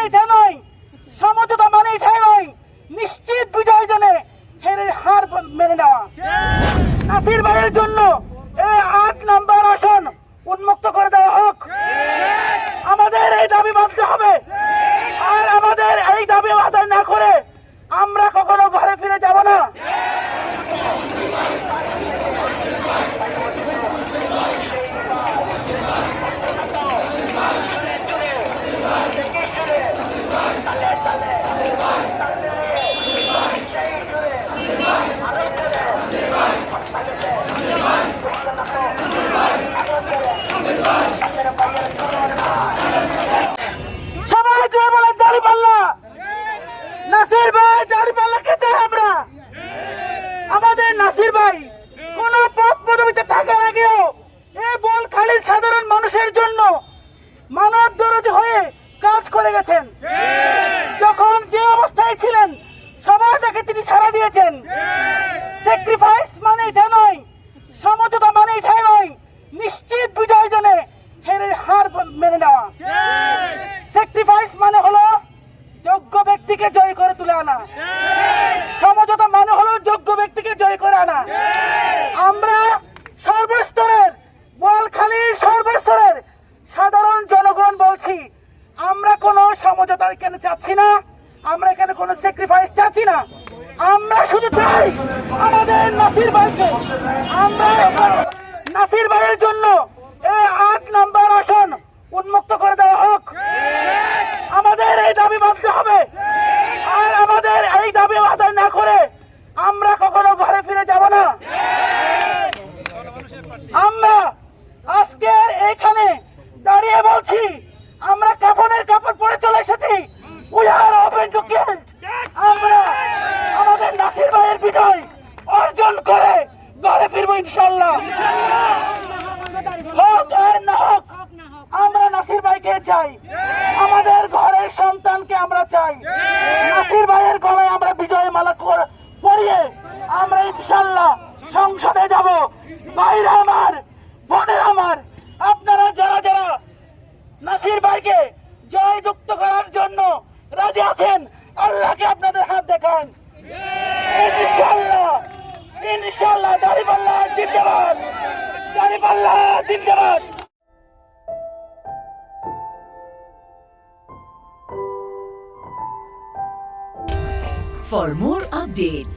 মানে এটা নয় সমঝোতা মানে এটাই নয়। নিশ্চিত বিজয় জেনে হেরে হার মেনে নেওয়া। নাসির ভাইয়ের জন্য এই আট নাম্বার আসন উন্মুক্ত করে দেওয়া হোক। আমাদের এই দাবি মানতে হবে। আর আমাদের এই দাবি আদায় না করে আমরা কখনো ঘরে ফিরে যাব না সবাই জয় বলেন দাড়ি পাল্লা নাসির ভাই দাড়ি পাল্লা খেতে আমরা আমাদের নাসির ভাই, কোন পদ পদবিতে থাকার আগেও এই বল খালির সাধারণ মানুষের জন্য মানব দরদি হয়ে কাজ করে গেছেন। যখন যে অবস্থায় ছিলেন, সবার তাকে তিনি সাড়া দিয়েছেন। স্যাক্রিফাইস মানে এটা নয়, সমঝোতা মানে এটাই নয়, নিশ্চিত বিজয় জেনে হেরে হার মেনে নেওয়া। স্যাক্রিফাইস মানে হলো যোগ্য ব্যক্তিকে জয় করে তুলে আনা সমঝোতা মানে হলো যোগ্য জয় আমরা সর্বস্তরের বলখালীর সর্বস্তরের সাধারণ জনগণ বলছি, আমরা কোনো সমঝোতা এখানে চাচ্ছি না, আমরা এখানে কোনো স্যাক্রিফাইস চাচ্ছি না। আমরা শুধু চাই আমাদের নাসির ভাইকে। আমরা নাসির ভাইয়ের জন্য এই আট নাম্বার আসন উন্মুক্ত করে দেওয়া হোক। আমাদের এই দাবি মানতে হবে। আর আমাদের এই দাবি আদায় না করে আমরা কখনো ঘরে ফিরে যাব না। আমরা আজকের এখানে দাঁড়িয়ে বলছি, আমরা কাপড়ের কাপড় পরে চলে এসেছি। উই আর আমরা আমাদের নাসির ভাইয়ের বিজয় অর্জন করে ঘরে ফিরবো ইনশাল্লাহ হোক আর না হোক, আমরা নাসির ভাইকে চাই। আমাদের ঘরের সন্তানকে আমরা চাই নাসির ভাইয়ের গলায় আমরা বিজয় মালা কর- পরিয়ে আমরা ইনশাল্লাহ সংসদে যাব। ভাইরা আমার বোনের আমার আপনারা যারা যারা নাসির ভাইকে জয়যুক্ত করার জন্য রাজি আছেন আল্লাহকে আপনাদের হাত দেখান। ইনশাল্লাহ ইনশাল্লাহ জিন্দাবাদ জিন্দাবাদ। For more updates,